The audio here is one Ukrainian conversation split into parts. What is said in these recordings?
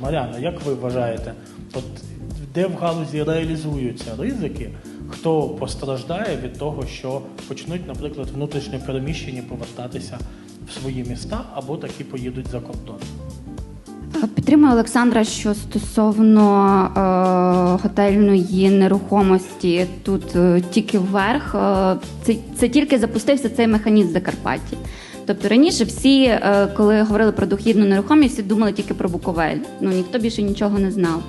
Маряна, як ви вважаєте, от де в галузі реалізуються ризики, хто постраждає від того, що почнуть, наприклад, внутрішньо переміщені повертатися в свої міста або таки поїдуть за кордон? Підтримую Олександра, що стосовно е, готельної нерухомості тут е, тільки вверх. Е, це, це тільки запустився цей механізм в Закарпатті. Тобто раніше всі, е, коли говорили про дохідну нерухомість, всі думали тільки про Буковель. Ну ніхто більше нічого не знав.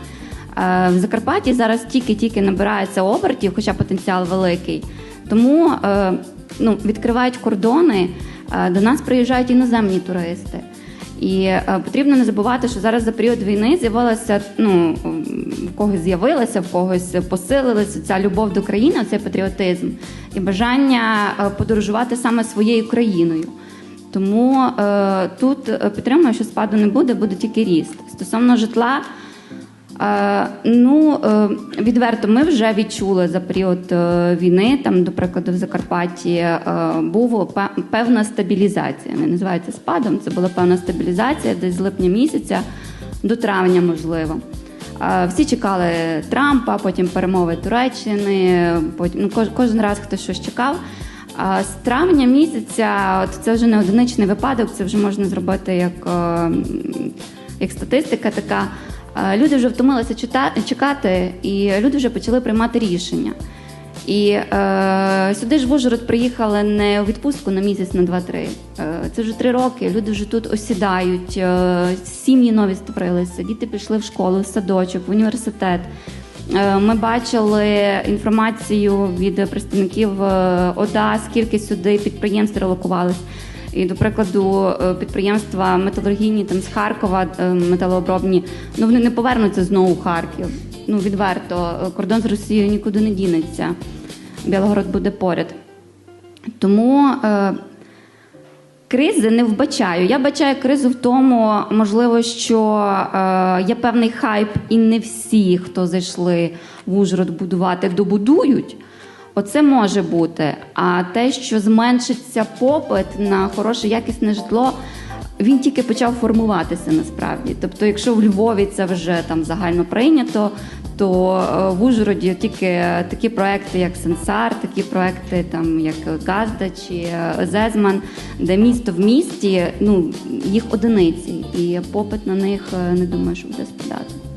Е, в Закарпатті зараз тільки-тільки набирається обертів, хоча потенціал великий. Тому е, ну, відкривають кордони, до нас приїжджають іноземні туристи. І потрібно не забувати, що зараз за період війни з'явилася, ну в когось з'явилася, в когось посилилася ця любов до країни, цей патріотизм і бажання подорожувати саме своєю країною. Тому е, тут е, підтримую, що спаду не буде, буде тільки ріст. Стосовно житла, Е, Ну, е, відверто, ми вже відчули за період е, війни, там, до прикладу, в Закарпатті е, була певна стабілізація. Не називається спадом, це була певна стабілізація десь з липня місяця до травня, можливо. Е, Всі чекали Трампа, потім перемови Туреччини, потім ну, кож- кожен раз хтось щось чекав. З травня місяця, от це вже не одиничний випадок, це вже можна зробити як, е, як статистика така. Люди вже втомилися чекати, і люди вже почали приймати рішення. І е, сюди ж в Ужгород приїхали не у відпустку на місяць, на два-три. Е, це вже три роки. Люди вже тут осідають, е, сім'ї нові створилися, діти пішли в школу, в садочок, в університет. Е, Ми бачили інформацію від представників е, ОДА, скільки сюди підприємств релокувались. І, до прикладу, е, підприємства металургійні там з Харкова, металообробні, ну вони не повернуться знову в Харків. Ну відверто, кордон з Росією нікуди не дінеться. Білгород буде поряд. Тому кризи не вбачаю. Я бачаю кризу в тому, можливо, що е, є певний хайп, і не всі, хто зайшли в Ужгород будувати, добудують. Оце може бути. А те, що зменшиться попит на хороше якісне житло, він тільки почав формуватися насправді. Тобто, якщо в Львові це вже там загально прийнято, то е, в Ужгороді тільки такі проекти, як Сенсар, такі проекти, там як Газда чи е, Зезман, де місто в місті, ну їх одиниці, і попит на них е, не думаю, що буде спадати.